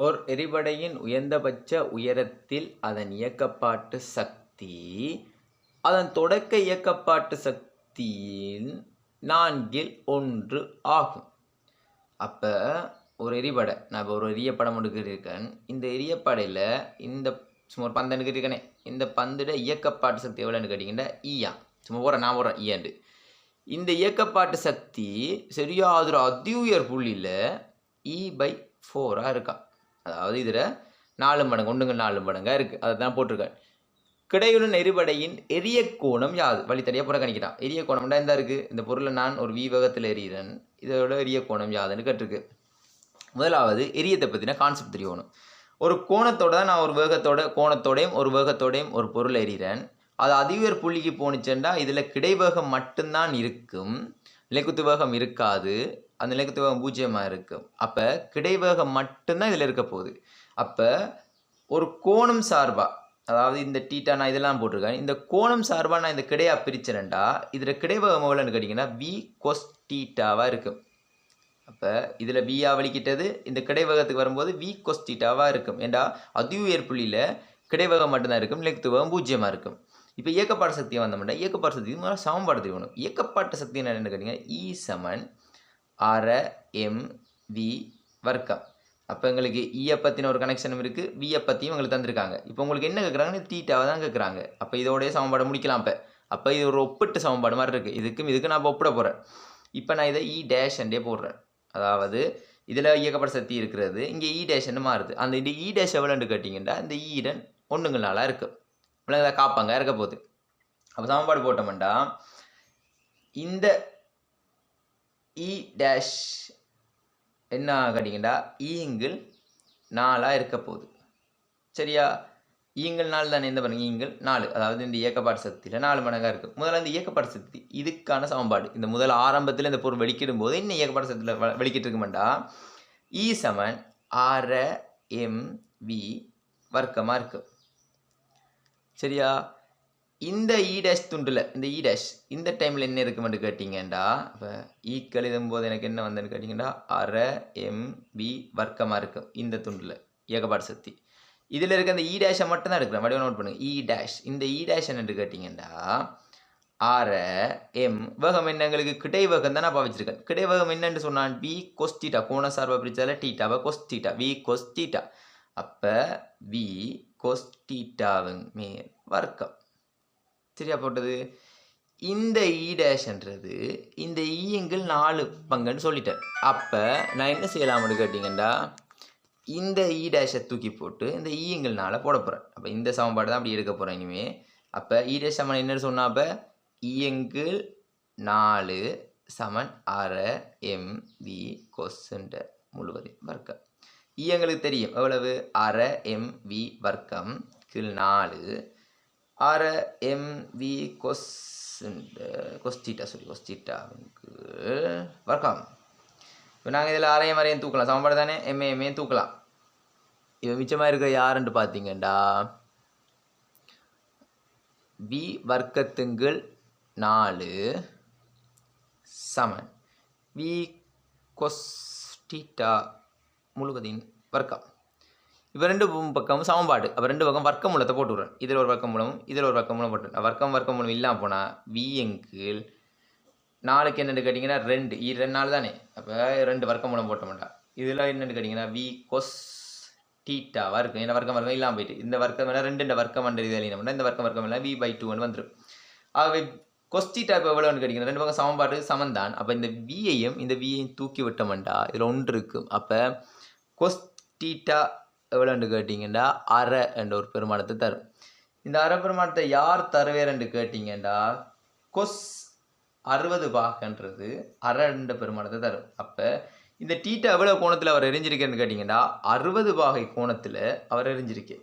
ஓர் எரிபடையின் உயர்ந்தபட்ச உயரத்தில் அதன் இயக்கப்பாட்டு சக்தி அதன் தொடக்க இயக்கப்பாட்டு சக்தியின் நான்கில் ஒன்று ஆகும். அப்போ ஒரு எரிபடை நான் இப்போ ஒரு எரிய படம் எடுக்கிறேன் இந்த எரியப்படையில் இந்த சும்மா ஒரு பந்து எனக்கு இந்த பந்துட இயக்கப்பாட்டு சக்தி எவ்வளோன்னு கேட்டிங்கன்னா ஈயா. சும்மா ஓர நான் போகிறேன் ஈயாண்டு இந்த இயக்கப்பாட்டு சக்தி சரியாக ஒரு அதி உயர் புள்ளியில் இ e பை ஃபோராக இருக்கா? அதாவது இதில் நாலு மடங்கு ஒன்றுங்க நாலு மடங்காக இருக்குது அதை தான் போட்டிருக்கேன் கிடையுடன் நெறிபடையின் எரிய கோணம் யாது? வழித்தடியாக புறக்கணிக்கிறான். எரிய கோணம்டா எந்த இருக்குது இந்த பொருளை நான் ஒரு வீவகத்தில் எறிகிறேன். இதோட எரிய கோணம் யாதுன்னு கேட்டிருக்கு. முதலாவது எரியத்தை பற்றின கான்செப்ட் தெரியணும் ஒரு கோணத்தோட தான் நான் ஒரு வேகத்தோட கோணத்தோடையும் ஒரு வேகத்தோடையும் ஒரு பொருள் எறிகிறேன். அது அதிவேர் புள்ளிக்கு போணுச்சேன்டா இதில் கிடைவேகம் மட்டும்தான் இருக்கும். நிலைக்குத்து வேகம் இருக்காது. அந்த நிலைக்குத்து வேகம் பூஜ்ஜியமாக இருக்கும் அப்போ கிடைவேகம் மட்டும்தான் இதில் இருக்க போகுது. அப்போ ஒரு கோணம் சார்பாக அதாவது இந்த டீட்டா நான் இதெல்லாம் போட்டிருக்கேன். இந்த கோணம் சார்பாக நான் இந்த கிடையா பிரிச்சேன்டா இதில் கிடைவேகம் எவ்வளோன்னு கேட்டிங்கன்னா வி கொஸ் டீட்டாவாக இருக்கும் அப்போ இதில் வியா வலிக்கிட்டது இந்த கிடைவகத்துக்கு வரும்போது வி கொஸ் டீட்டாவாக இருக்கும். ஏண்டா? அதி உயர் புள்ளியில் கிடைவகம் மட்டும்தான் இருக்கும் நிலைத்துவகம் பூஜ்ஜியமாக இருக்கும். இப்போ இயக்கப்பாட்ட சக்தியை வந்தோம்னா இயக்கப்பாட்ட சக்தி சமன்பாடு தெரியணும் இயக்கப்பாட்ட சக்தி என்னன்னு கேட்டிங்கன்னா இ e சமன் அர எம் வி வர்க்கம். அப்போ எங்களுக்கு ஈயை பற்றின ஒரு கனெக்ஷனும் இருக்குது வியை பற்றியும் எங்களுக்கு தந்திருக்காங்க. இப்போ உங்களுக்கு என்ன கேட்குறாங்கன்னு தீட்டாவை தான் கேட்குறாங்க அப்போ இதோடய சமன்பாடு முடிக்கலாம் இப்போ. அப்போ இது ஒரு ஒப்பிட்டு சமன்பாடு மாதிரி இருக்குது இதுக்கும் இதுக்கு நான் ஒப்பிட போகிறேன் இப்போ நான் இதை e இ டேஷ் போடுறேன். அதாவது இதில் இயக்கப்பட சக்தி இருக்கிறது. இங்கே இ e டேஷ்னு மாறுது. அந்த இது இ டேஷ் எவ்வளோன்னு கேட்டிங்கன்னா இந்த ஈடன் ஒன்றுங்களால இருக்குது இவ்வளோ காப்பாங்க இருக்க போகுது. அப்போ சமன்பாடு போட்டோம்டா இந்த E இ டேஷ் என்ன கேட்டிங்கன்னா ஈங்கிள் நாலாக இருக்க போகுது சரியா? ஈங்கள் நாள் தானே எந்த பண்ணுங்க ஈங்கள் நாலு. அதாவது இந்த இயக்கப்பாட்டு சக்தியில் நாலு மடங்காக இருக்குது முதல்ல இந்த இயக்கப்பாட்டு சக்தி இதுக்கான சமன்பாடு. இந்த முதல் ஆரம்பத்தில் இந்த பொருள் வெளிக்கிடும் போது இன்னும் இயக்கப்பாட்டு சக்தியில் வெளிக்கிட்டு இருக்குமெண்டா இ e சமன் ஆர எம் வி வர்க்கமாக இருக்குது சரியா? இந்த e இ டேஷ் துண்டில் இந்த e இ டேஷ் இந்த டைமில் என்ன இருக்குமென்று கேட்டிங்கண்டா? இப்போ ஈக்கள் e எழுதும்போது எனக்கு என்ன வந்தேன்னு கேட்டிங்கண்டா? அரை எம் பி வர்க்கமாக இருக்கும் இந்த துண்டில் ஏகப்பாடு சக்தி. இதில் இருக்க அந்த இ டேஷை மட்டும் தான் எடுக்கிறேன். வடிவம் நோட் பண்ணுங்கள் இ டேஷ் இந்த இ டேஷ் என்னன்னு கேட்டிங்கண்டா? ஆரை எம். வேகம் என்ன? எங்களுக்கு கிடை வேகம் தான் நான் வச்சிருக்கேன். கிடை வேகம் என்னன்னு சொன்னான் வி கொஸ்டீட்டா கோண சார்பை பிரிச்சால டீட்டாவை கொஸ்டீட்டா வி கொஸ்டீட்டா அப்போ வி கொஸ்டீட்டாவின் மேல் வர்க்கம். சரியா போட்டது? இந்த e இ டேஷ்ன்றது இந்த e ஈயங்கள் நாலு பங்குன்னு சொல்லிட்டேன். அப்போ நான் என்ன செய்யலாம்னு கேட்டிங்கன்னா இந்த e இ டேஷை தூக்கி போட்டு இந்த ஈயங்கள் நாளை போட போகிறேன் அப்போ இந்த சமன்பாடு தான் அப்படி எடுக்க போகிறேன் இனிமே. அப்போ இ டேஷ் சமன் என்னன்னு சொன்னால் அப்போ ஈயங்கள் நாலு சமன் அரை எம் வி கொசுன்ற முழுவதும் வர்க்கம். ஈயங்களுக்கு தெரியும். எவ்வளவு? அரை எம் வி வர்க்கம் கீழ் நாலு. ஆர எம் வி கொஸ் கொஸ்டீட்டா சாரி கொஸ்டீட்டாவுக்கு வர்க்கம். இப்போ நாங்கள் இதில் அரையும் அரையும் தூக்கலாம். சமன்பாடு தானே? எம்ஏ எம்ஏ தூக்கலாம். இப்போ மிச்சமாக இருக்கிற யாருன்ட்டு பார்த்தீங்கண்டா? வி வர்க்கத்துங்கள் நாலு சமன். வி கொஸ்டீட்டா முழுவதின் வர்க்கம். இப்போ ரெண்டு பக்கம் சமன்பாடு. அப்போ ரெண்டு பக்கம் வர்க்க மூலத்தை போட்டுவிடுறேன். இதில் ஒரு வர்க்க மூலம் இதில் ஒரு வர்க்க மூலம் போட்டு வர்க்கம் வர்க்க மூலம் இல்லாமல் போனால் வி எங்கில் நாளைக்கு என்னென்னு கேட்டிங்கன்னா ரெண்டு. இ ரெண்டு நாள் தானே? அப்போ ரெண்டு வர்க்க மூலம் போட்ட மாட்டா இதில் என்னென்னு கேட்டிங்கன்னா வி கொஸ் டீட்டாவாக இருக்கும் ஏன்னா வர்க்கம் வர்க்கம் இல்லாமல் போயிட்டு. இந்த வர்க்கம் வேணால் ரெண்டு இந்த வர்க்கம் அண்ட் இது எழுதினோம்னா இந்த வர்க்கம் வர்க்கம் எல்லாம் வி பை டூன்னு வந்துடும் ஆகவே கொஸ்டிட்டா இப்போ எவ்வளோன்னு கேட்டிங்கன்னா ரெண்டு பக்கம் சமன்பாடு சமந்தான் அப்போ இந்த வியையும் இந்த வியையும் தூக்கி விட்டோம்டா. இதில் ஒன்று இருக்கும் அப்போ கொஸ்டீட்டா எவ்வளோன்னு கேட்டிங்கன்னா அரை என்ற ஒரு பெருமானத்தை தரும். இந்த அரை பெருமானத்தை யார் தருவேர்ன்னு கேட்டிங்கன்னா கொஸ் அறுபது பாகன்றது அரை என்ற பெருமானத்தை தரும். அப்போ இந்த டீட்டை எவ்வளோ கோணத்தில் அவர் எரிஞ்சிருக்கேன்னு கேட்டிங்கன்னா அறுபது பாகை கோணத்தில் அவர் எரிஞ்சிருக்கு